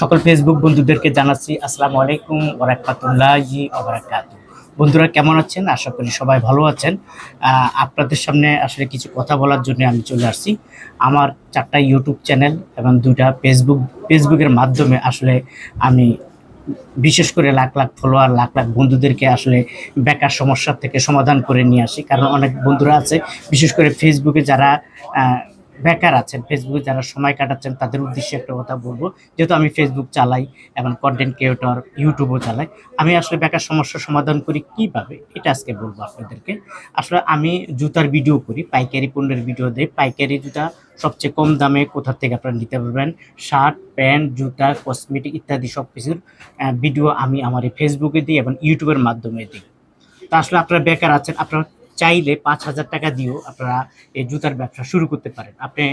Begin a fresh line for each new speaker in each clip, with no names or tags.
সকল ফেসবুক বন্ধুদেরকে জানাচ্ছি, আসসালামু আলাইকুম ওরাকাতুল্লাহি ওবারাকাতু বন্ধুরা, কেমন আছেন? আশা করি সবাই ভালো আছেন। আপনাদের সামনে আসলে কিছু কথা বলার জন্য আমি চলে আসছি। আমার চারটা ইউটিউব চ্যানেল এবং দুইটা ফেসবুক ফেসবুকের মাধ্যমে আসলে আমি বিশেষ করে লাখ লাখ ফলোয়ার লাখ লাখ বন্ধুদেরকে আসলে বেকার সমস্যার থেকে সমাধান করে নিয়ে আসি। কারণ অনেক বন্ধুরা আছে, বিশেষ করে ফেসবুকে যারা বেকার আছেন ফেসবুকে যারা সময় কাটাচ্ছেন, তাদের উদ্দেশ্যে একটা কথা বলব। যেহেতু আমি ফেসবুক চালাই এবং কন্টেন্ট ক্রিয়েটর ইউটিউবও চালাই, আমি আসলে বেকার সমস্যার সমাধান করি কীভাবে? এটা আজকে বলব আপনাদেরকে। আসলে আমি জুতার ভিডিও করি, পাইকারি পণ্যের ভিডিও দিই। পাইকারি জুতা সবচেয়ে কম দামে কোথা থেকে আপনারা নিতে পারবেন? শার্ট, প্যান্ট, জুতা কসমেটিক ইত্যাদি সব কিছুর ভিডিও আমি আমার এই ফেসবুকে দিই এবং ইউটিউবের মাধ্যমে দিই। তা আসলে আপনারা বেকার আছেন, আপনারা চাইলে পাঁচ হাজার টাকা দিয়েও আপনারা এই জুতার ব্যবসা শুরু করতে পারেন। আপনি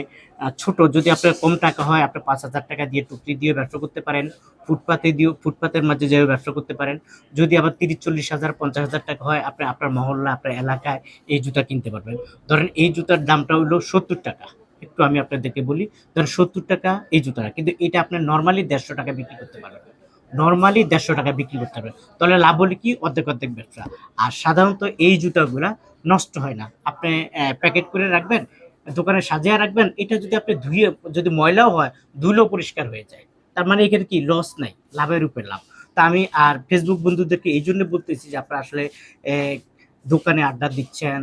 ছোট যদি আপনার কম টাকা হয়, আপনি পাঁচ হাজার টাকা দিয়ে টুকরি দিয়ে ব্যবসা করতে পারেন, ফুটপাতে দিয়েও, ফুটপাতের মাঝে যেয়ে ব্যবসা করতে পারেন। যদি আবার তিরিশ, চল্লিশ হাজার, পঞ্চাশ হাজার টাকা হয়, আপনি আপনার মহল্লা, আপনার এলাকায় এই জুতা কিনতে পারবেন। ধরেন এই জুতার দামটা হলো সত্তর টাকা। একটু আমি আপনাদেরকে বলি, ধরেন সত্তর টাকা এই জুতাটা, কিন্তু এটা আপনার নর্মালি দেড়শো টাকা বিক্রি করতে পারবেন। নর্মালি দেড়শো টাকা বিক্রি করতে হবে। তাহলে লাভ হলে কি? অর্ধেক অর্ধেক ব্যবসা। আর সাধারণত এই জুতাগুলা নষ্ট হয় না। আপনি প্যাকেট করে রাখবেন, দোকানে সাজিয়ে রাখবেন, এটা যদি আপনি ধুয়ে, যদি ময়লাও হয়, ধুলেও পরিষ্কার হয়ে যায়। তার মানে এখানে কি? লস নাই, লাভের উপরে লাভ। তা আমি আর ফেসবুক বন্ধুদেরকে এই জন্য বলতেছি যে আপনারা আসলে দোকানে আড্ডা দিচ্ছেন,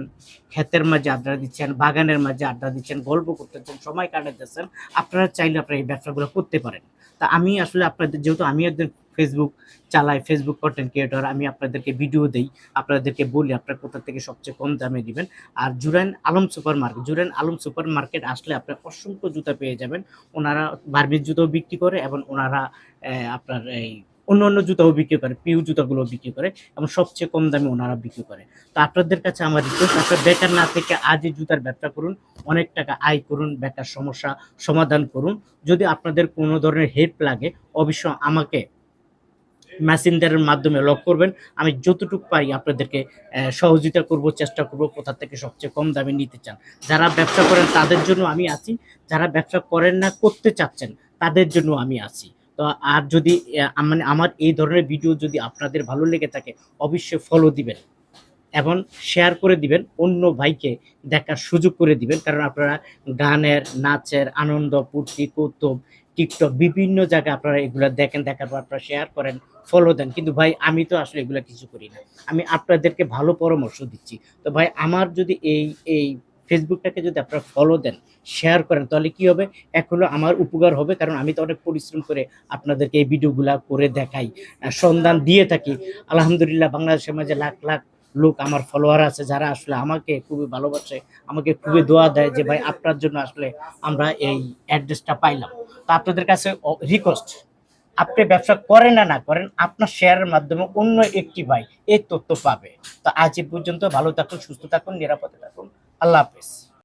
ক্ষেতের মাঝে আড্ডা দিচ্ছেন, বাগানের মাঝে আড্ডা দিচ্ছেন, গল্প করতেছেন, সময় কাটাতেছেন, আপনারা চাইলে আপনারা এই ব্যবসাগুলো করতে পারেন। তা আমি আসলে আপনাদের, যেহেতু আমি একজন ফেসবুক চালাই ফেসবুক কন্টেন্ট ক্রিয়েটর আমি আপনাদেরকে ভিডিও দেই, আপনাদেরকে বলি আপনারা কোথা থেকে সবচেয়ে কম দামে দিবেন। আর Jurain Alam super market Jurain Alam super market আসলে আপনার অসংখ্য জুতা পেয়ে যাবেন। ওনারা বার্বির জুতাও বিক্রি করে এবং ওনারা আপনার এই অন্য অন্য জুতাও বিক্রি করে, পিউ জুতাগুলো বিক্রি করে এবং সবচেয়ে কম দামে ওনারা বিক্রি করে। তো আপনাদের কাছে আমার রিকোয়েস্ট আপনার বেকার না থেকে আজই জুতার ব্যবসা করুন, অনেক টাকা আয় করুন, বেকার সমস্যা সমাধান করুন। যদি আপনাদের কোনো ধরনের হেল্প লাগে অবশ্য আমাকে মেসেঞ্জারের মাধ্যমে লক করবেন। আমি যতটুকু পারি আপনাদেরকে সহযোগিতা করব, চেষ্টা করব কোথা থেকে সবচেয়ে কম দামে নিতে চান। যারা ব্যবসা করেন তাদের জন্য আমি আছি, যারা ব্যবসা করেন না, করতে চাচ্ছেন, তাদের জন্য আমি আছি। তো আর যদি মানে আমার এই ধরনের ভিডিও যদি আপনাদের ভালো লেগে থাকে, অবশ্যই ফলো দিবেন এবং শেয়ার করে দিবেন, অন্য ভাইকে দেখার সুযোগ করে দিবেন। কারণ আপনারা গানের, নাচের, আনন্দ, ফুর্তি, কৌতুক টিকটক বিভিন্ন জায়গায় আপনারা এগুলো দেখেন, দেখার পর আপনারা শেয়ার করেন ফলো দেন। কিন্তু ভাই, আমি তো আসলে এগুলো কিছু করি না। আমি আপনাদেরকে ভালো পরামর্শ দিচ্ছি। তো ভাই, আমার যদি এই এই ফেসবুকটাকে যদি আপনারা ফলো দেন শেয়ার করেন, তাহলে কি হবে? এক হলো আমার উপকার হবে, কারণ আমি তো অনেক পরিশ্রম করে আপনাদেরকে এই ভিডিওগুলা করে দেখাই সন্ধান দিয়ে থাকি। আলহামদুলিল্লাহ, বাংলাদেশের মাঝে লাখ লাখ লোক আমার ফলোয়ার আছে, যারা আসলে আমাকে খুবই ভালোবাসে, আমাকে খুবই দোয়া দেয় যে, ভাই, আপনার জন্য আসলে আমরা এই অ্যাড্রেসটা পাইলাম। তো আপনাদের কাছে রিকোয়েস্ট আপনি ব্যবসা করেন না না করেন, আপনার শেয়ারের মাধ্যমে অন্য একটি ভাই এই তথ্য পাবে। তো আজ এ পর্যন্ত ভালো থাকুন, সুস্থ থাকুন, নিরাপদে থাকুন। আল্লাহ হাফেজ।